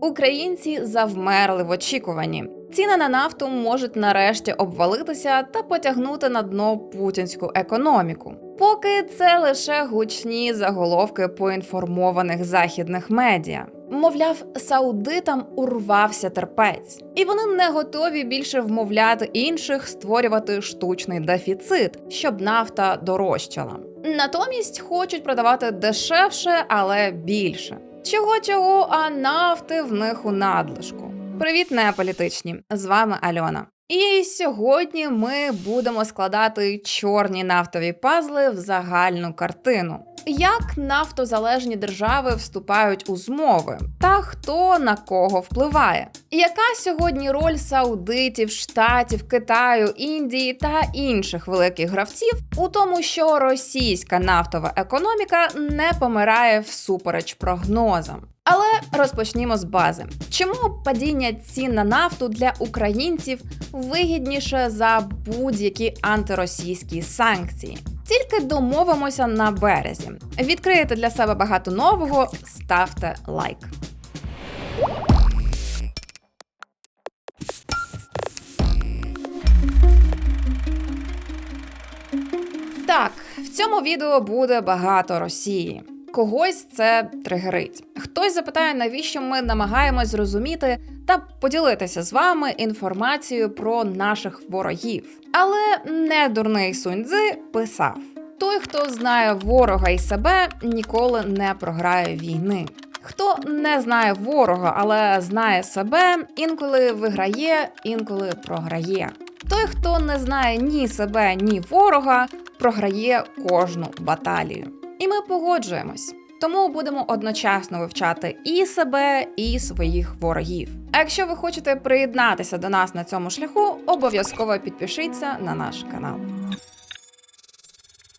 Українці завмерли в очікуванні. Ціни на нафту можуть нарешті обвалитися та потягнути на дно путінську економіку. Поки це лише гучні заголовки поінформованих західних медіа. Мовляв, саудитам урвався терпець, і вони не готові більше вмовляти інших створювати штучний дефіцит, щоб нафта дорожчала. Натомість хочуть продавати дешевше, але більше. Чого чого, а нафти в них у надлишку. Привіт, неаполітичні! З вами Альона. І сьогодні ми будемо складати чорні нафтові пазли в загальну картину. Як нафтозалежні держави вступають у змови, та хто на кого впливає? Яка сьогодні роль Саудитів, Штатів, Китаю, Індії та інших великих гравців у тому, що російська нафтова економіка не помирає всупереч прогнозам? Але розпочнімо з бази. Чому падіння цін на нафту для українців вигідніше за будь-які антиросійські санкції? Тільки домовимося на березі. Відкриєте для себе багато нового, ставте лайк. Так, в цьому відео буде багато Росії. Когось це тригерить. Хтось запитає, навіщо ми намагаємось зрозуміти та поділитися з вами інформацією про наших ворогів. Але не дурний Суньцзи писав: той, хто знає ворога і себе, ніколи не програє війни. Хто не знає ворога, але знає себе, інколи виграє, інколи програє. Той, хто не знає ні себе, ні ворога, програє кожну баталію. І ми погоджуємось. Тому будемо одночасно вивчати і себе, і своїх ворогів. А якщо ви хочете приєднатися до нас на цьому шляху, обов'язково підпишіться на наш канал.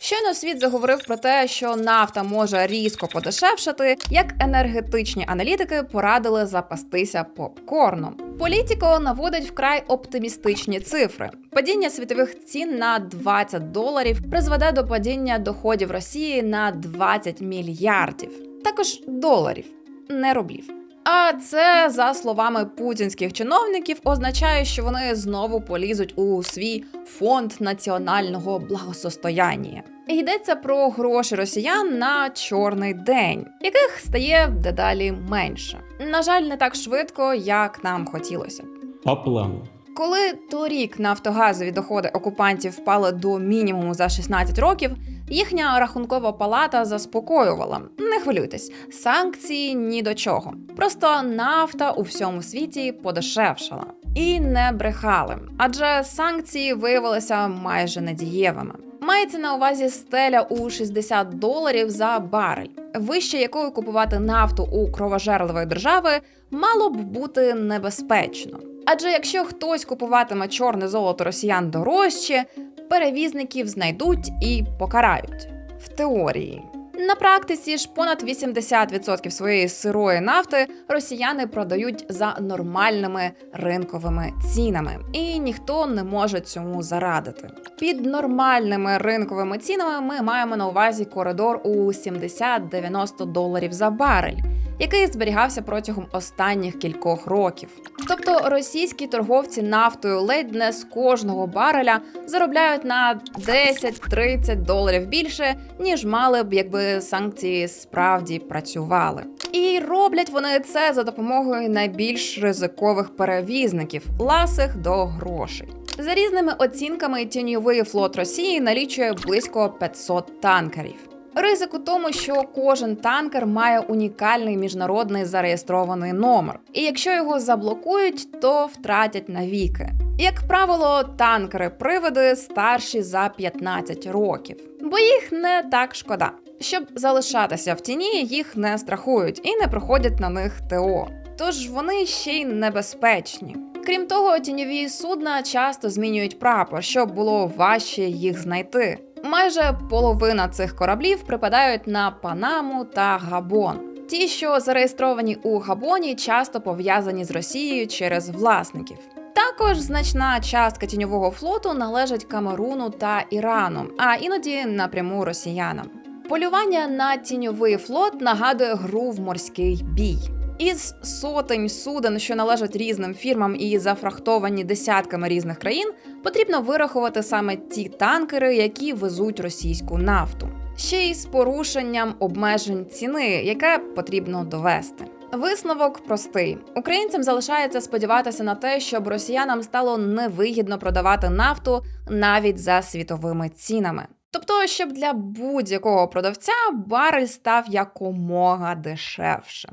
Щойно світ заговорив про те, що нафта може різко подешевшати, як енергетичні аналітики порадили запастися попкорном. Політіко наводить вкрай оптимістичні цифри. Падіння світових цін на 20 доларів призведе до падіння доходів Росії на 20 мільярдів, також доларів, не рублів. А це, за словами путінських чиновників, означає, що вони знову полізуть у свій фонд національного благосостояння. Йдеться про гроші росіян на чорний день, яких стає дедалі менше. На жаль, не так швидко, як нам хотілося. По плану. Коли торік нафтогазові доходи окупантів впали до мінімуму за 16 років, їхня рахункова палата заспокоювала: не хвилюйтесь, санкції ні до чого. Просто нафта у всьому світі подешевшала. І не брехали, адже санкції виявилися майже недієвими. Мається на увазі стеля у 60 доларів за барель, вище якої купувати нафту у кровожерливої держави мало б бути небезпечно. Адже якщо хтось купуватиме чорне золото росіян дорожче, перевізників знайдуть і покарають. В теорії. На практиці ж понад 80% своєї сирої нафти росіяни продають за нормальними ринковими цінами, і ніхто не може цьому зарадити. Під нормальними ринковими цінами ми маємо на увазі коридор у 70-90 доларів за барель, який зберігався протягом останніх кількох років. Тобто російські торговці нафтою ледь не з кожного бареля заробляють на 10-30 доларів більше, ніж мали б, якби санкції справді працювали. І роблять вони це за допомогою найбільш ризикових перевізників ласих до грошей. За різними оцінками, тіньовий флот Росії налічує близько 500 танкерів. Ризик у тому, що кожен танкер має унікальний міжнародний зареєстрований номер, і якщо його заблокують, то втратять навіки. Як правило, танкери-привиди старші за 15 років, бо їх не так шкода. Щоб залишатися в тіні, їх не страхують і не проходять на них ТО. Тож вони ще й небезпечні. Крім того, тіньові судна часто змінюють прапор, щоб було важче їх знайти. Майже половина цих кораблів припадають на Панаму та Габон. Ті, що зареєстровані у Габоні, часто пов'язані з Росією через власників. Також значна частка тіньового флоту належить Камеруну та Ірану, а іноді напряму росіянам. Полювання на тіньовий флот нагадує гру в морський бій. Із сотень суден, що належать різним фірмам і зафрахтовані десятками різних країн, потрібно вирахувати саме ті танкери, які везуть російську нафту. Ще й з порушенням обмежень ціни, яке потрібно довести. Висновок простий: українцям залишається сподіватися на те, щоб росіянам стало невигідно продавати нафту навіть за світовими цінами. Тобто, щоб для будь-якого продавця барель став якомога дешевшим.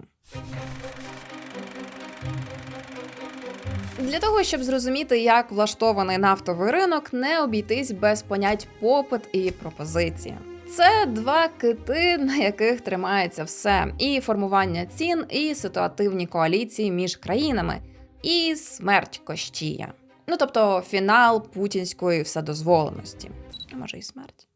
Для того, щоб зрозуміти, як влаштований нафтовий ринок, не обійтись без понять попит і пропозиція. Це два кити, на яких тримається все: і формування цін, і ситуативні коаліції між країнами, і смерть Кощія. Ну тобто фінал путінської вседозволеності, а може, і смерть.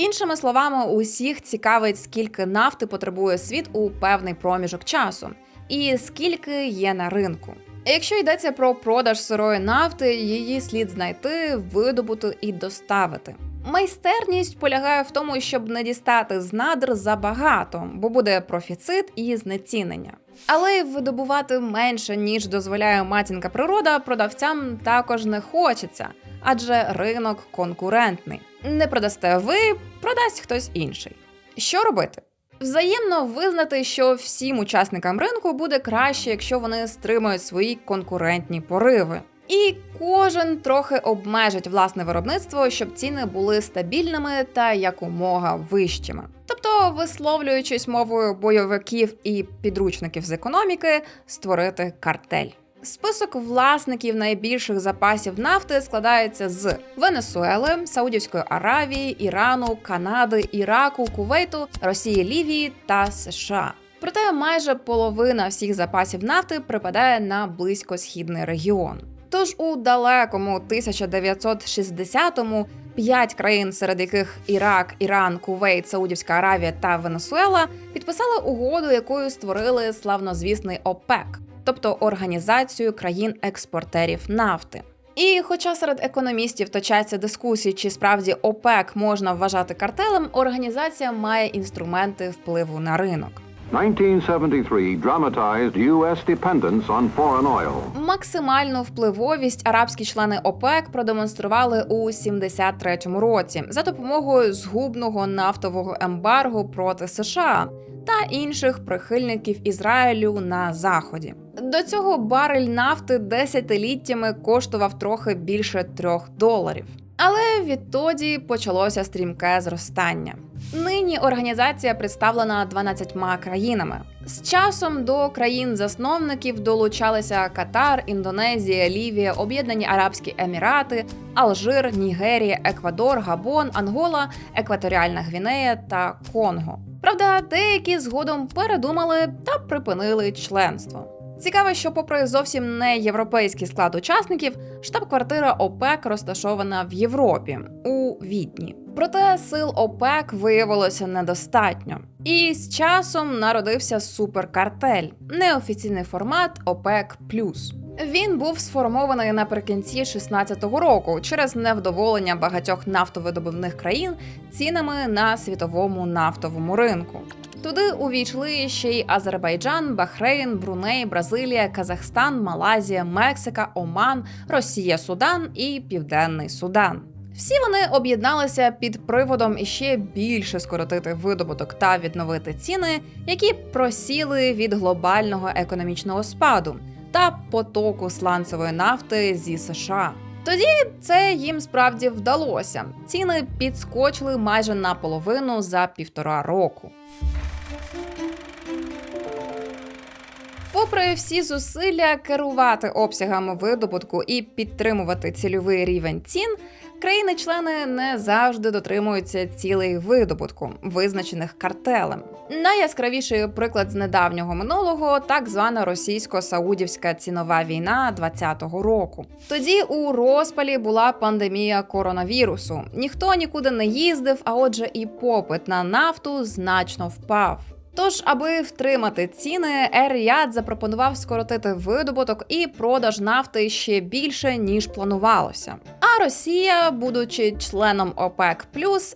Іншими словами, усіх цікавить, скільки нафти потребує світ у певний проміжок часу, і скільки є на ринку. Якщо йдеться про продаж сирої нафти, її слід знайти, видобути і доставити. Майстерність полягає в тому, щоб не дістати з надр забагато, бо буде профіцит і знецінення. Але видобувати менше ніж дозволяє матінка природа, продавцям також не хочеться, адже ринок конкурентний. Не продасте ви, продасть хтось інший. Що робити? Взаємно визнати, що всім учасникам ринку буде краще, якщо вони стримують свої конкурентні пориви. І кожен трохи обмежить власне виробництво, щоб ціни були стабільними та якомога вищими. Тобто, висловлюючись мовою бойовиків і підручників з економіки, створити картель. Список власників найбільших запасів нафти складається з Венесуели, Саудівської Аравії, Ірану, Канади, Іраку, Кувейту, Росії, Лівії та США. Проте майже половина всіх запасів нафти припадає на близькосхідний регіон. Тож у далекому 1960-му п'ять країн, серед яких Ірак, Іран, Кувейт, Саудівська Аравія та Венесуела, підписали угоду, якою створили славнозвісний ОПЕК, тобто організацію країн-експортерів нафти. І, хоча серед економістів точаться дискусії, чи справді ОПЕК можна вважати картелем, організація має інструменти впливу на ринок. 1973 dramatized U.S. dependence on foreign oil. Максимальну впливовість арабські члени ОПЕК продемонстрували у 73-му році за допомогою згубного нафтового ембарго проти США та інших прихильників Ізраїлю на заході. До цього барель нафти десятиліттями коштував трохи більше трьох доларів. Але відтоді почалося стрімке зростання. Нині організація представлена 12 країнами. З часом до країн-засновників долучалися Катар, Індонезія, Лівія, Об'єднані Арабські Емірати, Алжир, Нігерія, Еквадор, Габон, Ангола, Екваторіальна Гвінея та Конго. Правда, деякі згодом передумали та припинили членство. Цікаво, що, попри зовсім не європейський склад учасників, штаб-квартира ОПЕК розташована в Європі у Відні. Проте сил ОПЕК виявилося недостатньо. І з часом народився суперкартель, неофіційний формат ОПЕК. Він був сформований наприкінці 16-го року через невдоволення багатьох нафтовидобувних країн цінами на світовому нафтовому ринку. Туди увійшли ще й Азербайджан, Бахрейн, Бруней, Бразилія, Казахстан, Малайзія, Мексика, Оман, Росія, Судан і Південний Судан. Всі вони об'єдналися під приводом іще більше скоротити видобуток та відновити ціни, які просіли від глобального економічного спаду та потоку сланцевої нафти зі США. Тоді це їм справді вдалося. Ціни підскочили майже наполовину за півтора року. Попри всі зусилля керувати обсягами видобутку і підтримувати цільовий рівень цін, країни-члени не завжди дотримуються цілей видобутку, визначених картелем. Найяскравіший приклад з недавнього минулого так звана російсько-саудівська цінова війна 2020 року. Тоді у розпалі була пандемія коронавірусу. Ніхто нікуди не їздив, а отже, і попит на нафту значно впав. Тож, аби втримати ціни, Ер-Ріад запропонував скоротити видобуток і продаж нафти ще більше ніж планувалося. А Росія, будучи членом ОПЕК+,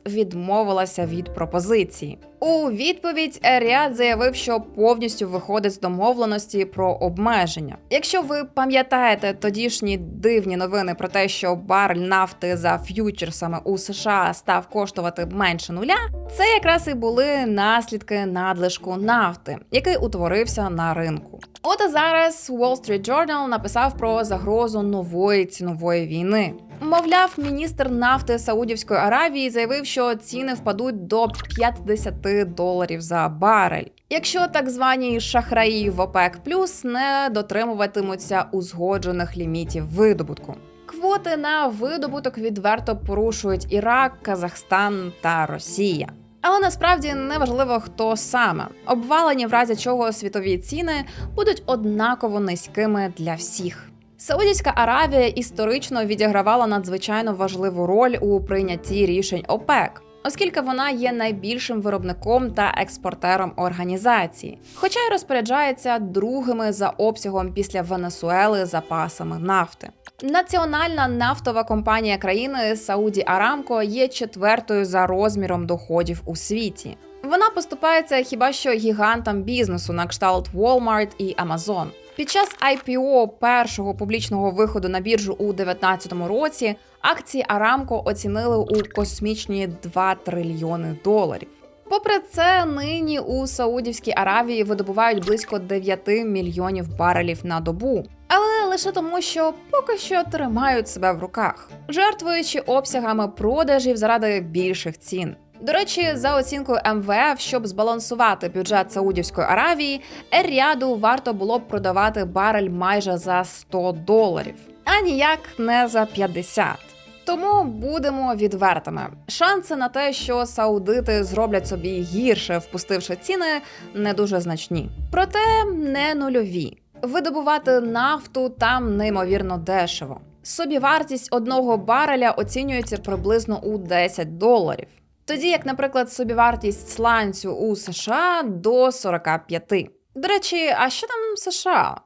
відмовилася від пропозиції. У відповідь Ріад заявив, що повністю виходить з домовленості про обмеження. Якщо ви пам'ятаєте тодішні дивні новини про те, що барель нафти за ф'ючерсами у США став коштувати менше нуля, це якраз і були наслідки надлишку нафти, який утворився на ринку. От зараз Wall Street Journal написав про загрозу нової цінової війни. Мовляв, міністр нафти Саудівської Аравії заявив, що ціни впадуть до 50 доларів за барель. Якщо так звані шахраї в ОПЕК Плюс не дотримуватимуться узгоджених лімітів видобутку. Квоти на видобуток відверто порушують Ірак, Казахстан та Росія. Але насправді не важливо, хто саме. Обвалені, в разі чого світові ціни будуть однаково низькими для всіх. Саудівська Аравія історично відігравала надзвичайно важливу роль у прийнятті рішень ОПЕК. Оскільки вона є найбільшим виробником та експортером організації, хоча й розпоряджається другими за обсягом після Венесуели запасами нафти. Національна нафтова компанія країни Сауді Арамко є четвертою за розміром доходів у світі. Вона поступається хіба що гігантам бізнесу на кшталт Walmart і Amazon. Під час IPO першого публічного виходу на біржу у 2019 році акції Арамко оцінили у космічні 2 трильйони доларів. Попри це, нині у Саудівській Аравії видобувають близько 9 мільйонів барелів на добу. Але лише тому, що поки що тримають себе в руках, жертвуючи обсягами продажів заради більших цін. До речі, за оцінкою МВФ, щоб збалансувати бюджет Саудівської Аравії, Ер-Ріаду варто було б продавати барель майже за 100 доларів, а ніяк не за 50. Тому будемо відвертими. Шанси на те, що саудити зроблять собі гірше, впустивши ціни, не дуже значні. Проте не нульові. Видобувати нафту там неймовірно дешево. Собівартість одного бареля оцінюється приблизно у 10 доларів. Тоді як, наприклад, собівартість сланцю у США до 45. До речі, а що там США?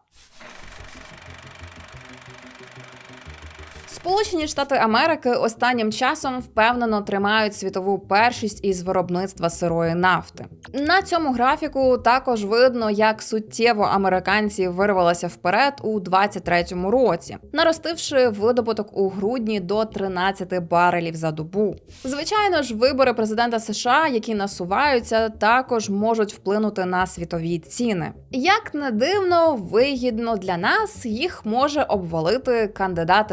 Сполучені Штати Америки останнім часом впевнено тримають світову першість із виробництва сирої нафти. На цьому графіку також видно, як суттєво американці вирвалися вперед у 23-му році, наростивши видобуток у грудні до 13 барелів за добу. Звичайно ж, вибори президента США, які насуваються, також можуть вплинути на світові ціни. Як не дивно, вигідно для нас їх може обвалити кандидат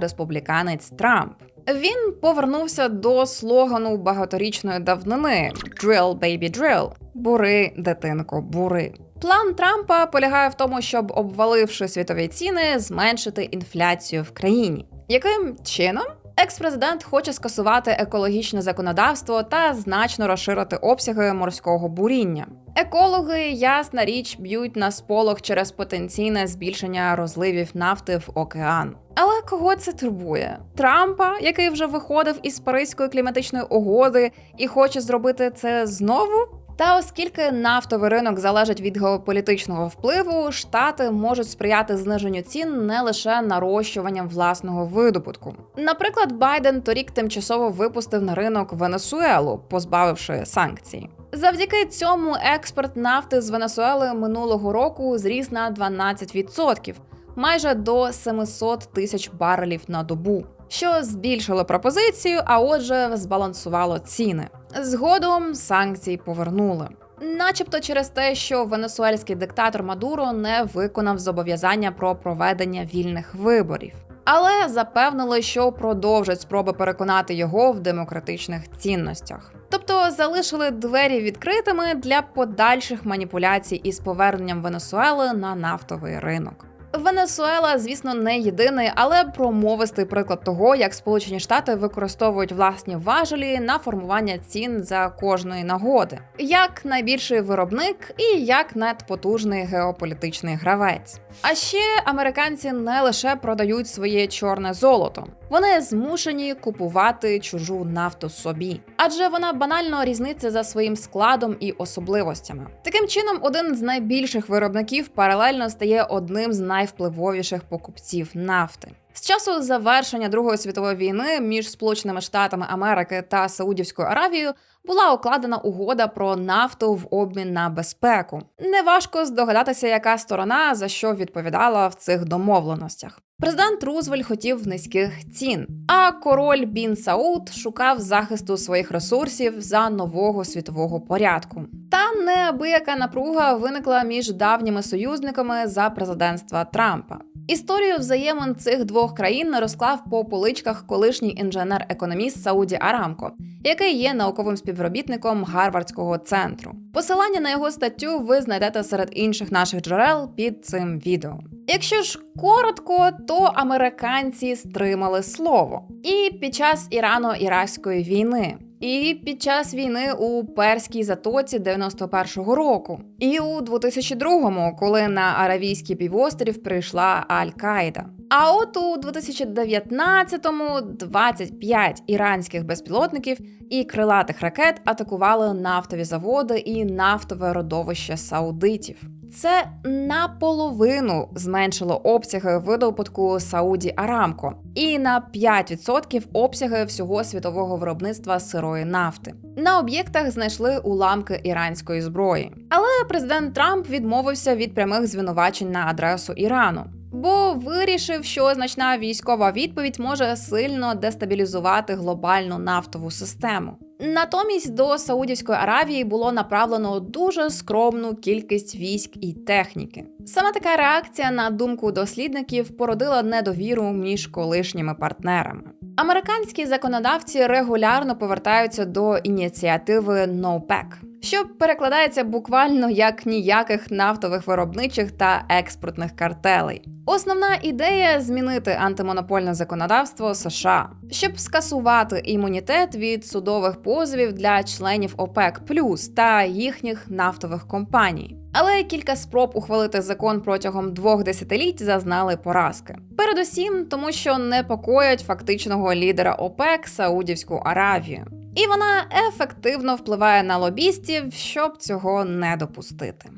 республіканець Трамп. Він повернувся до слогану багаторічної давнини «Drill, baby, drill» – бури, дитинко, бури. План Трампа полягає в тому, щоб, обваливши світові ціни, зменшити інфляцію в країні. Яким чином? Екс-президент хоче скасувати екологічне законодавство та значно розширити обсяги морського буріння. Екологи, ясна річ, б'ють на сполох через потенційне збільшення розливів нафти в океан. Але кого це турбує? Трампа, який вже виходив із Паризької кліматичної угоди і хоче зробити це знову? Та оскільки нафтовий ринок залежить від геополітичного впливу, штати можуть сприяти зниженню цін не лише нарощуванням власного видобутку. Наприклад, Байден торік тимчасово випустив на ринок Венесуелу, позбавивши санкцій. Завдяки цьому експорт нафти з Венесуели минулого року зріс на 12%, майже до 700 тисяч барелів на добу, що збільшило пропозицію, а отже, збалансувало ціни. Згодом санкції повернули. Начебто через те, що венесуельський диктатор Мадуро не виконав зобов'язання про проведення вільних виборів, але запевнили, що продовжать спроби переконати його в демократичних цінностях. Тобто залишили двері відкритими для подальших маніпуляцій із поверненням Венесуели на нафтовий ринок. Венесуела, звісно, не єдиний, але промовистий приклад того, як Сполучені Штати використовують власні важелі на формування цін за кожної нагоди, як найбільший виробник і як надпотужний геополітичний гравець. А ще американці не лише продають своє чорне золото, вони змушені купувати чужу нафту собі, адже вона банально різниця за своїм складом і особливостями. Таким чином, один з найбільших виробників паралельно стає одним з найвпливовіших покупців нафти. З часу завершення Другої світової війни між Сполученими Штатами Америки та Саудівською Аравією була укладена угода про нафту в обмін на безпеку. Неважко здогадатися, яка сторона за що відповідала в цих домовленостях. Президент Рузвельт хотів низьких цін, а король Бін Сауд шукав захисту своїх ресурсів за нового світового порядку. Та неабияка напруга виникла між давніми союзниками за президентства Трампа. Історію взаємин цих двох країн розклав по поличках колишній інженер-економіст Сауді Арамко, який є науковим співробітником Гарвардського центру. Посилання на його статтю ви знайдете серед інших наших джерел під цим відео. Якщо ж коротко, то американці стримали слово і під час Ірано-Іракської війни. І під час війни у Перській затоці 91-го року, і у 2002-му, коли на Аравійський півострів прийшла Аль-Каїда. А от у 2019-му 25 іранських безпілотників і крилатих ракет атакували нафтові заводи і нафтове родовище саудитів. Це наполовину зменшило обсяги видобутку Сауді Арамко і на 5% обсяги всього світового виробництва сирої нафти. На об'єктах знайшли уламки іранської зброї. Але президент Трамп відмовився від прямих звинувачень на адресу Ірану. Бо вирішив, що значна військова відповідь може сильно дестабілізувати глобальну нафтову систему. Натомість до Саудівської Аравії було направлено дуже скромну кількість військ і техніки. Саме така реакція, на думку дослідників, породила недовіру між колишніми партнерами. Американські законодавці регулярно повертаються до ініціативи NOPEC, що перекладається буквально як ніяких нафтових виробничих та експортних картелей. Основна ідея змінити антимонопольне законодавство США, щоб скасувати імунітет від судових позовів для членів ОПЕК та їхніх нафтових компаній. Але кілька спроб ухвалити закон протягом двох десятиліть зазнали поразки. Передусім, тому що непокоять фактичного лідера ОПЕК Саудівську Аравію. І вона ефективно впливає на лобістів, щоб цього не допустити.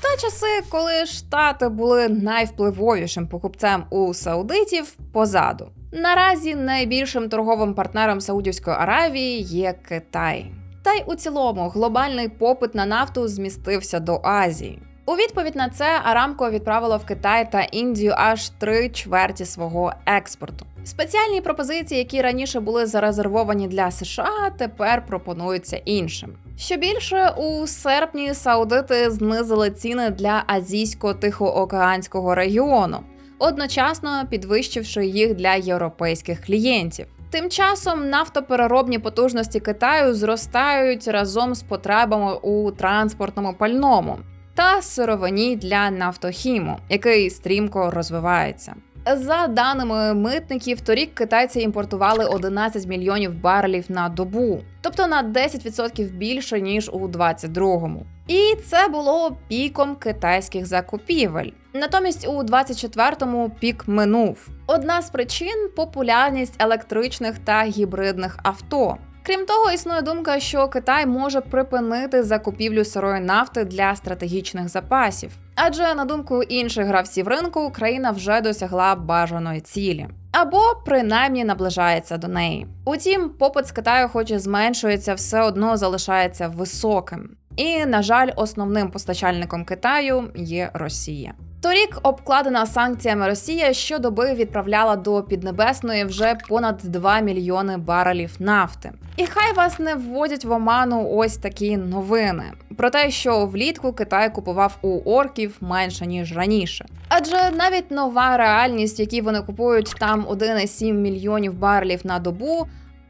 Та часи, коли штати були найвпливовішим покупцем у саудитів, позаду. Наразі найбільшим торговим партнером Саудівської Аравії є Китай. Та й у цілому глобальний попит на нафту змістився до Азії. У відповідь на це Арамко відправило в Китай та Індію аж три чверті свого експорту. Спеціальні пропозиції, які раніше були зарезервовані для США, тепер пропонуються іншим. Що більше, у серпні саудити знизили ціни для азійсько-тихоокеанського регіону, одночасно підвищивши їх для європейських клієнтів. Тим часом нафтопереробні потужності Китаю зростають разом з потребами у транспортному пальному та сировині для нафтохіму, який стрімко розвивається. За даними митників, торік китайці імпортували 11 мільйонів барелів на добу, тобто на 10% більше ніж у 22-му. І це було піком китайських закупівель. Натомість у 24-му пік минув. Одна з причин популярність електричних та гібридних авто. Крім того, існує думка, що Китай може припинити закупівлю сирої нафти для стратегічних запасів. Адже на думку інших гравців ринку, Україна вже досягла бажаної цілі. Або принаймні наближається до неї. Утім, попит з Китаю, хоч і зменшується, все одно залишається високим. І, на жаль, основним постачальником Китаю є Росія. Торік обкладена санкціями Росія щодоби відправляла до Піднебесної вже понад 2 мільйони барелів нафти. І хай вас не вводять в оману ось такі новини про те, що влітку Китай купував у орків менше ніж раніше. Адже навіть нова реальність, які вони купують там 1,7 мільйонів барелів на добу.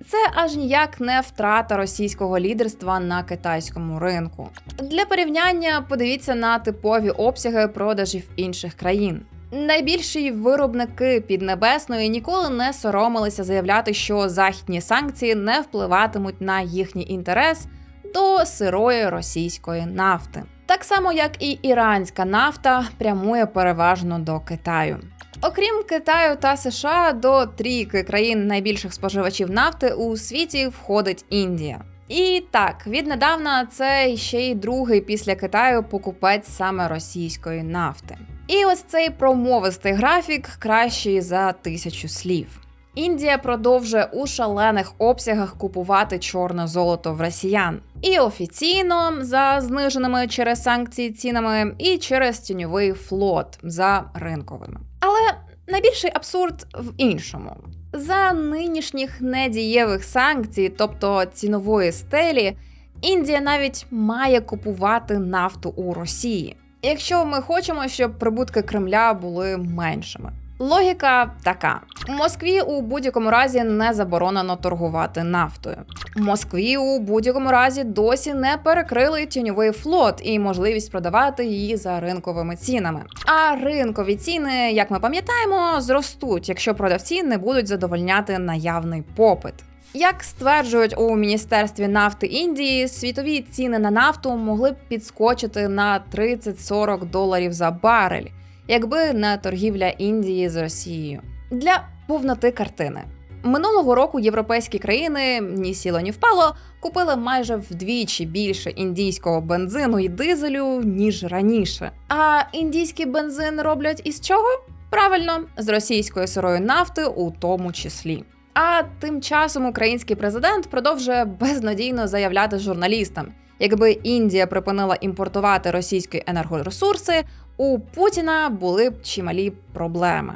Це аж ніяк не втрата російського лідерства на китайському ринку. Для порівняння подивіться на типові обсяги продажів інших країн. Найбільші виробники піднебесної ніколи не соромилися заявляти, що західні санкції не впливатимуть на їхній інтерес до сирої російської нафти. Так само, як і іранська нафта прямує переважно до Китаю. Окрім Китаю та США, до трійки країн найбільших споживачів нафти у світі входить Індія. І так, віднедавна це ще й другий після Китаю покупець саме російської нафти. І ось цей промовистий графік кращий за тисячу слів. Індія продовжує у шалених обсягах купувати чорне золото в росіян. І офіційно за зниженими через санкції цінами, і через тіньовий флот за ринковими. Але найбільший абсурд в іншому. За нинішніх недієвих санкцій, тобто цінової стелі, Індія навіть має купувати нафту у Росії, якщо ми хочемо, щоб прибутки Кремля були меншими. Логіка така: Москві у будь-якому разі не заборонено торгувати нафтою. Москві у будь-якому разі досі не перекрили тіньовий флот і можливість продавати її за ринковими цінами. А ринкові ціни, як ми пам'ятаємо, зростуть, якщо продавці не будуть задовольняти наявний попит. Як стверджують у міністерстві нафти Індії, світові ціни на нафту могли б підскочити на 30-40 доларів за барель, якби не торгівля Індії з Росією. Для повноти картини. Минулого року європейські країни ні сіло, ні впало купили майже вдвічі більше індійського бензину і дизелю ніж раніше. А індійський бензин роблять із чого? Правильно, з російської сирої нафти у тому числі. А тим часом український президент продовжує безнадійно заявляти журналістам: якби Індія припинила імпортувати російські енергоресурси, у Путіна були б чималі проблеми.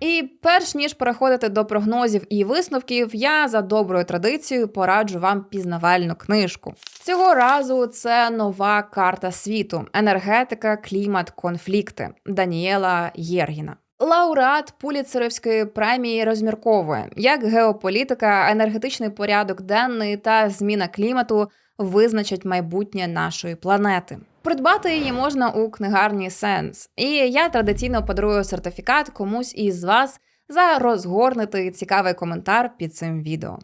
І перш ніж переходити до прогнозів і висновків, я за доброю традицією пораджу вам пізнавальну книжку. Цього разу це нова карта світу: енергетика, клімат, конфлікти Даніела Єргіна. Лауреат Пуліцерівської премії розмірковує, як геополітика, енергетичний порядок денний та зміна клімату визначать майбутнє нашої планети. Придбати її можна у книгарні Сенс, і я традиційно подарую сертифікат комусь із вас за розгорнутий цікавий коментар під цим відео.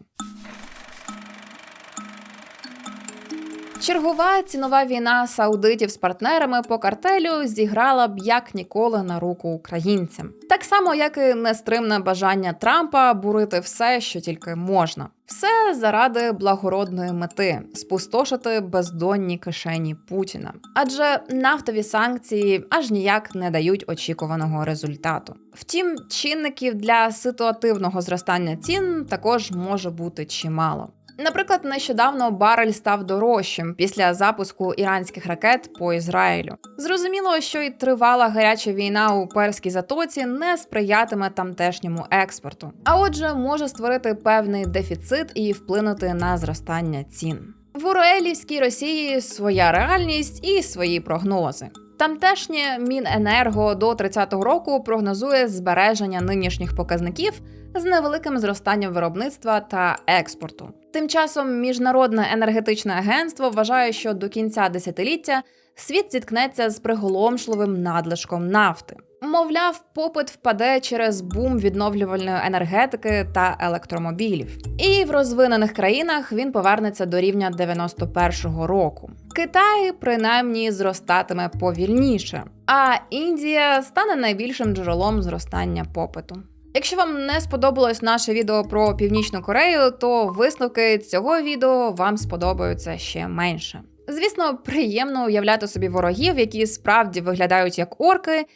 Чергова цінова війна саудитів з партнерами по картелю зіграла б як ніколи на руку українцям, так само як і нестримне бажання Трампа бурити все, що тільки можна. Все заради благородної мети спустошити бездонні кишені Путіна. Адже нафтові санкції аж ніяк не дають очікуваного результату. Втім, чинників для ситуативного зростання цін також може бути чимало. Наприклад, нещодавно барель став дорожчим після запуску іранських ракет по Ізраїлю. Зрозуміло, що й тривала гаряча війна у перській затоці не сприятиме тамтешньому експорту, а отже, може створити певний дефіцит і вплинути на зростання цін. В Уруелівській Росії своя реальність і свої прогнози. Тамтешнє Міненерго до 30-го року прогнозує збереження нинішніх показників з невеликим зростанням виробництва та експорту. Тим часом Міжнародне енергетичне агентство вважає, що до кінця десятиліття світ зіткнеться з приголомшливим надлишком нафти. Мовляв, попит впаде через бум відновлювальної енергетики та електромобілів. І в розвинених країнах він повернеться до рівня 91-го року. Китай принаймні зростатиме повільніше, а Індія стане найбільшим джерелом зростання попиту. Якщо вам не сподобалось наше відео про Північну Корею, то висновки цього відео вам сподобаються ще менше. Звісно, приємно уявляти собі ворогів, які справді виглядають як орки,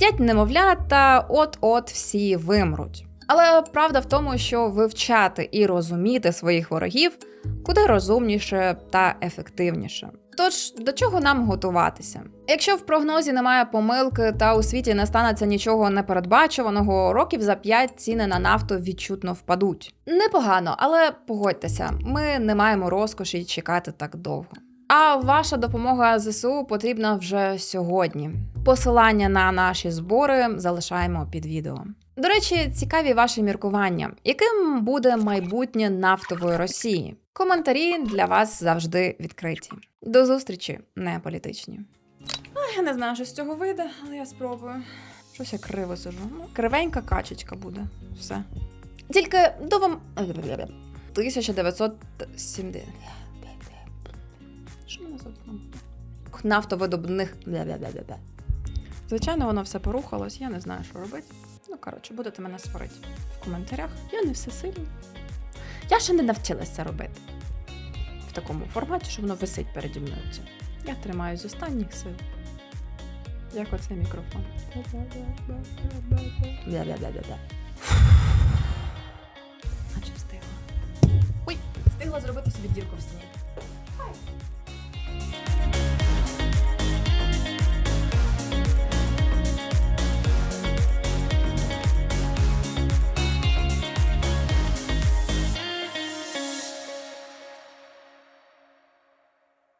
ять немовлят та от-от всі вимруть. Але правда в тому, що вивчати і розуміти своїх ворогів куди розумніше та ефективніше. Тож до чого нам готуватися? Якщо в прогнозі немає помилки та у світі не станеться нічого непередбачуваного, років за 5 ціни на нафту відчутно впадуть. Непогано, але погодьтеся, ми не маємо розкоші чекати так довго. А ваша допомога ЗСУ потрібна вже сьогодні. Посилання на наші збори залишаємо під відео. До речі, цікаві ваші міркування, яким буде майбутнє нафтової Росії? Коментарі для вас завжди відкриті. До зустрічі, не політичні. Ой, я не знаю, що з цього вийде, але я спробую. Щось я криво сижу. Ну, кривенька качечка буде. Все. Тільки до вам. 1970. Що мене за окном? Нафтовидобних. бля-бля-бля-бля. Звичайно, воно все порухалось, я не знаю, що робити. Ну, коротше, будете мене сварити в коментарях. Я не всесильна. Я ще не навчилася робити в такому форматі, що воно висить переді мною. Це. Я тримаю з останніх сил. Як оцей мікрофон. Наче встигла. Ой, встигла зробити собі дірку в стіні.